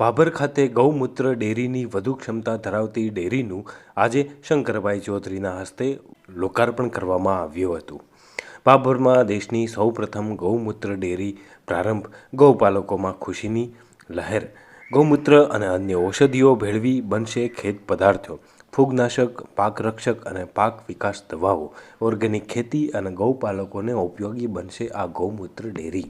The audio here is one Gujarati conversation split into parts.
ભાભર ખાતે ગૌમૂત્ર ડેરીની વધુ ક્ષમતા ધરાવતી ડેરીનું આજે શંકરભાઈ ચૌધરીના હસ્તે લોકાર્પણ કરવામાં આવ્યું હતું. ભાભરમાં દેશની સૌપ્રથમ ગૌમૂત્ર ડેરી પ્રારંભ ગૌપાલકોમાં ખુશીની લહેર, ગૌમૂત્ર અને અન્ય ઔષધિઓ ભેળવી બનશે ખેત પદાર્થો, ફૂગનાશક પાક રક્ષક અને પાક વિકાસ દવાઓ, ઓર્ગેનિક ખેતી અને ગૌપાલકોને ઉપયોગી બનશે આ ગૌમૂત્ર ડેરી.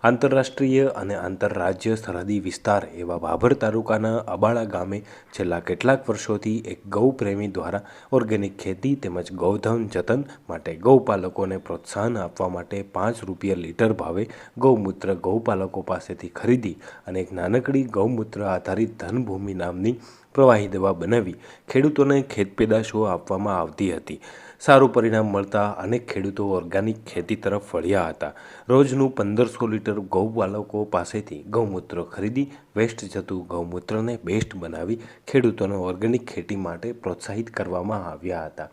આંતરરાષ્ટ્રીય અને આંતરરાજ્ય સરહદી વિસ્તાર એવા ભાભર તાલુકાના અબાળા ગામે છેલ્લા કેટલાક વર્ષોથી એક ગૌપ્રેમી દ્વારા ઓર્ગેનિક ખેતી તેમજ ગૌધન જતન માટે ગૌપાલકોને પ્રોત્સાહન આપવા માટે પાંચ રૂપિયા લીટર ભાવે ગૌમૂત્ર ગૌપાલકો પાસેથી ખરીદી અને એક નાનકડી ગૌમૂત્ર આધારિત ધનભૂમિ નામની પ્રવાહી દવા બનાવી ખેડૂતોને ખેતપેદાશો આપવામાં આવતી હતી. સારું પરિણામ મળતા અનેક ખેડૂતો ઓર્ગેનિક ખેતી તરફ વળ્યા હતા. રોજનું પંદરસો લીટર ગૌપાલકો પાસેથી ગૌમૂત્ર ખરીદી વેસ્ટ જતું ગૌમૂત્રને બેસ્ટ બનાવી ખેડૂતોને ઓર્ગેનિક ખેતી માટે પ્રોત્સાહિત કરવામાં આવ્યા હતા.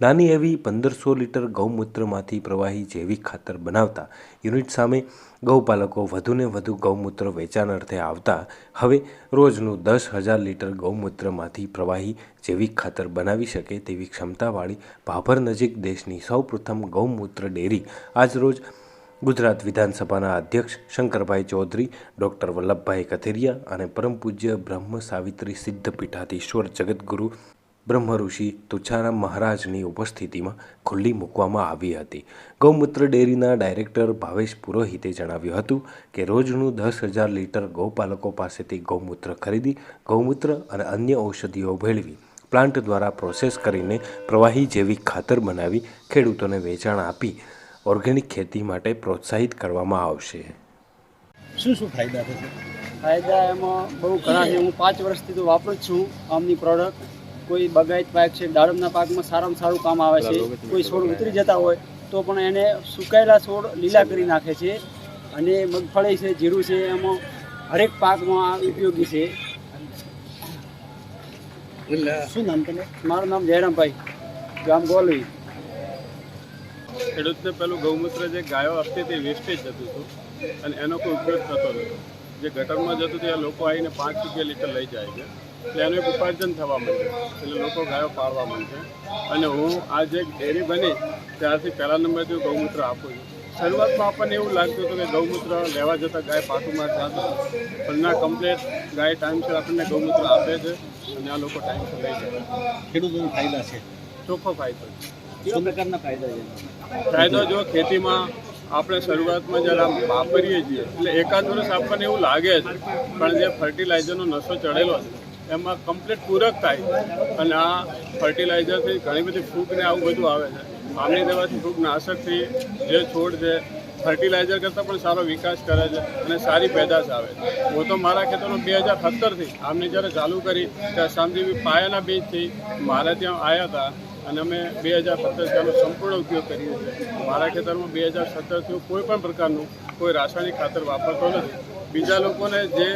નાની એવી પંદરસો લીટર ગૌમૂત્રમાંથી પ્રવાહી જૈવિક ખાતર બનાવતા યુનિટ સામે ગૌપાલકો વધુને વધુ ગૌમૂત્ર વેચાણ અર્થે આવતા હવે રોજનું દસ હજાર લીટર ગૌમૂત્રમાંથી પ્રવાહી જૈવિક ખાતર બનાવી શકે તેવી ક્ષમતાવાળી ભાભર નજીક દેશની સૌપ્રથમ ગૌમૂત્ર ડેરી આજરોજ ગુજરાત વિધાનસભાના અધ્યક્ષ શંકરભાઈ ચૌધરી, ડૉક્ટર વલ્લભભાઈ કથિરિયા અને પરમ પૂજ્ય બ્રહ્મ સાવિત્રી સિદ્ધ પીઠાધીશ્વર જગતગુરુ બ્રહ્મ ઋષિ તુછારામ મહારાજની ઉપસ્થિતિમાં ખુલ્લી મૂકવામાં આવી હતી. ગૌમૂત્ર ડેરીના ડાયરેક્ટર ભાવેશ પુરોહિતે જણાવ્યું હતું કે, રોજનું દસ હજાર લીટર ગૌપાલકો પાસેથી ગૌમૂત્ર ખરીદી, ગૌમૂત્ર અને અન્ય ઔષધિઓ ભેળવી, પ્લાન્ટ દ્વારા પ્રોસેસ કરીને પ્રવાહી જેવી ખાતર બનાવી ખેડૂતોને વેચાણ આપી ઓર્ગેનિક ખેતી માટે પ્રોત્સાહિત કરવામાં આવશે. શું શું ફાયદા થશે? ફાયદા એમાં બહુ ઘણા છે. હું પાંચ વર્ષથી તો વાપરું જ છું આમની પ્રોડક્ટ કોઈ બગાયત પાક છે દાડમના પાકમાં સારામાં સારું કામ આવે છે કોઈ છોડ ઉતરી જતા હોય તો પણ એને સુકાયેલા છોડ લીલા કરી નાખે છે અને મગફળી છે જીરું છે એમાં હરેક પાકમાં આ ઉપયોગી છે. શું નામ તમે મારું નામ જયરામભાઈ ગામ ગોલવી. ખેડૂતને પેલું ગૌમૂત્ર જે ગાયો આપતી હતી વેસ્ટેજ જતું હતું. અને એનો કોઈ ઉપયોગ થતો નહોતો. જે ગટરમાં જતું હતું એ લોકો આવીને પાંચ રૂપિયા લીટર લઈ જાય છે. એટલે એનું એક ઉપાર્જન થવા માંડે એટલે લોકો ગાયો પાળવા માંડે અને હું આ જે ડેરી બની ત્યારથી પહેલા નંબરથી ગૌમૂત્ર આપું છું. શરૂઆતમાં આપણને એવું લાગતું હતું કે ગૌમૂત્ર લેવા જતાં ગાય પાટુમાં થતા પણ ના કમ્પ્લેટ ગાય ટાઈમસર આપણને ગૌમૂત્ર આપે છે. અને આ લોકો ટાઈમસર લઈ જાય ખેડૂતોને ફાયદા છે. ચોખ્ખો ફાયદો છે. કેવા પ્રકારના ફાયદા છે? ફાયદો જો ખેતીમાં આપણે શરૂઆતમાં જ્યારે આમ વાપરીએ છીએ, એટલે એકાદ વર્ષ આપણને એવું લાગે છે પણ જે ફર્ટિલાઇઝરનો નશો ચડેલો છે, એમાં કમ્પ્લીટ પૂરક થાય. અને આ ફર્ટિલાઇઝરથી ઘણી બધી ફૂગને આવું બધું આવે છે. આમની દેવાથી ફૂગ નાશકથી જે છોડ છે ફર્ટિલાઇઝર કરતાં પણ સારો વિકાસ કરે છે અને સારી પેદાશ આવે છે. હું તો મારા ખેતરનો બે હજાર સત્તરથી આમની જ્યારે ચાલુ કરી ત્યારે સામજીવી પાયાના બીજથી મારે ત્યાં આવ્યા હતા અને અમે બે હજાર સત્તર ત્યાંનો સંપૂર્ણ ઉપયોગ કરીએ છીએ. મારા ખેતરમાં બે હજાર સત્તરથી કોઈ પણ પ્રકારનું કોઈ રાસાયણિક ખાતર વાપરતો નથી. બીજા લોકોને જે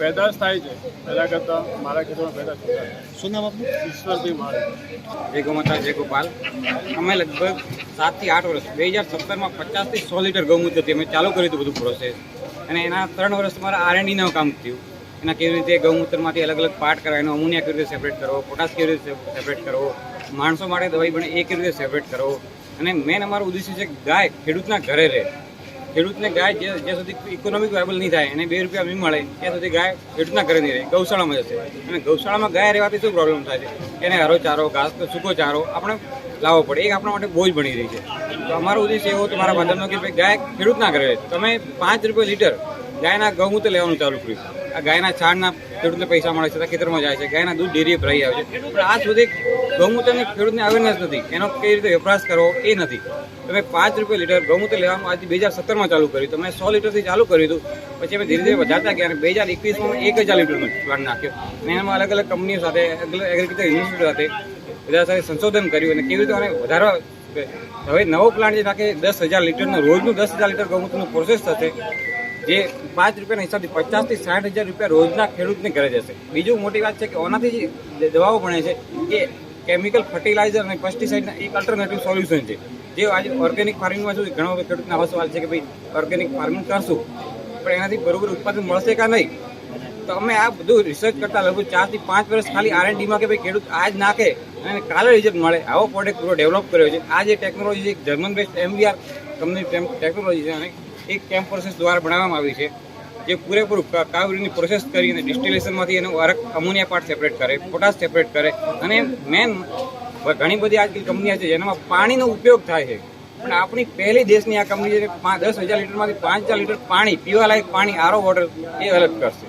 પેદાશ થાય છે પહેલાં કરતાં મારા ખેતરમાં પેદાશ થતા શું નામ આપણું ઈશ્વરથી મારે જય ગોમાતા જય ગોપાલ. અમે લગભગ સાતથી આઠ વર્ષ બે હજાર સત્તરમાં પચાસથી સો લીટર ગૌમૂત્રથી અમે ચાલુ કર્યું હતું બધું પ્રોસેસ અને એના ત્રણ વર્ષ મારા આર એનડીનું કામ થયું. એના કેવી રીતે ગૌમૂત્રમાંથી અલગ અલગ પાર્ટ કરવા, એનો અમોનિયા કેવી રીતે સેપરેટ કરવો, પોટાશ કેવી રીતે સેપરેટ કરવો, માણસો માટે દવાઈ બને એ કેવી રીતે સેપરેટ કરવો? અને મેન અમારું ઉદ્દેશ્ય છે ગાય ખેડૂતના ઘરે રહે. ખેડૂતને ગાય જ્યાં સુધી ઇકોનોમિક વાયબલ નહીં થાય અને બે રૂપિયા નહીં મળે, ત્યાં સુધી ગાય ખેડૂતના ઘરે નહીં રહે, ગૌશાળામાં જશે. અને ગૌશાળામાં ગાય રહેવાથી શું પ્રોબ્લેમ થાય છે? એને હરો ચારો, ઘાસ, સૂકો ચારો આપણે લાવવો પડે. એ આપણા માટે બોજ બની રહી છે. તો અમારો ઉદ્દેશ્ય એવો તમારા બધાનો કે ભાઈ ગાય ખેડૂતના ઘરે રહે. તમે પાંચ રૂપિયા લીટર ગાયના ગૌમૂત્ર લેવાનું ચાલુ કર્યું. આ ગાયના છાણના ખેડૂતને પૈસા મળે છે, ખેતરમાં જાય છે. ગાયના દૂધ ડેરીએ ભરાઈ આવે છે. પણ આ સુધી ગૌમૂત્રની ખેડૂતને અવેરનેસ નથી. એનો કઈ રીતે વપરાશ કરવો એ નથી. તમે પાંચ રૂપિયા લીટર ગૌમૂત્ર લેવાનું આજે બે હજાર સત્તરમાં ચાલુ કર્યું. તમે સો લીટરથી ચાલુ કર્યું હતું. પછી અમે ધીરે ધીરે વધારતા ગયા અને બે હજાર એકવીસમાં એક હજાર લીટરનું પ્લાન નાખ્યો. અને એમાં અલગ અલગ કંપનીઓ સાથે એગ્રીકલ્ચર યુનિવર્સિટી સાથે બધા સાથે સંશોધન કર્યું અને કેવી રીતે આને વધારવા હવે નવો પ્લાન્ટ જે નાખે, દસ હજાર લીટરનો, રોજનું દસ હજાર લીટર ગૌમૂત્રનું પ્રોસેસ થશે. જે પાંચ રૂપિયાના હિસાબથી પચાસથી સાઠ હજાર રૂપિયા રોજના ખેડૂતને ઘરે જશે. બીજું મોટી વાત છે કે ઓનાથી જે દવાઓ બને છે, એ કેમિકલ ફર્ટિલાઇઝર અને પેસ્ટિસાઇડના એક અલ્ટરનેટિવ સોલ્યુશન છે. જે આજે ઓર્ગેનિક ફાર્મિંગમાં શું ઘણા બધા ખેડૂતના આવો સવાલ છે કે ભાઈ ઓર્ગેનિક ફાર્મિંગ કરશું, પણ એનાથી બરોબર ઉત્પાદન મળશે કે નહીં? તો અમે આ બધું રિસર્ચ કરતા લગભગ ચારથી પાંચ વર્ષ ખાલી આરમાં કે ભાઈ ખેડૂત આજ નાખે અને કાલે રિઝલ્ટ મળે. આવો પ્રોડક્ટ પૂરો ડેવલપ કર્યો છે. આ જે ટેકનોલોજી છે German based MVR company technology છે અને એક કેમ્પ પ્રોસેસ દ્વારા બનાવવામાં આવી છે, જે પૂરેપૂરું કાવરીની પ્રોસેસ કરી અને ડિસ્ટિલેશનમાંથી એનો અરક અમોનિયા પાર્ટ સેપરેટ કરે પોટાશ સેપરેટ કરે, અને મેન ઘણી બધી આજકાલ કંપનીઓ છે જેનામાં પાણીનો ઉપયોગ થાય છે. પણ આપણી પહેલી દેશની આ કંપની છે દસ હજાર લીટરમાંથી પાંચ હજાર લીટર પાણી, પીવાલાયક પાણી આરો વોટર એ અલગ કરશે.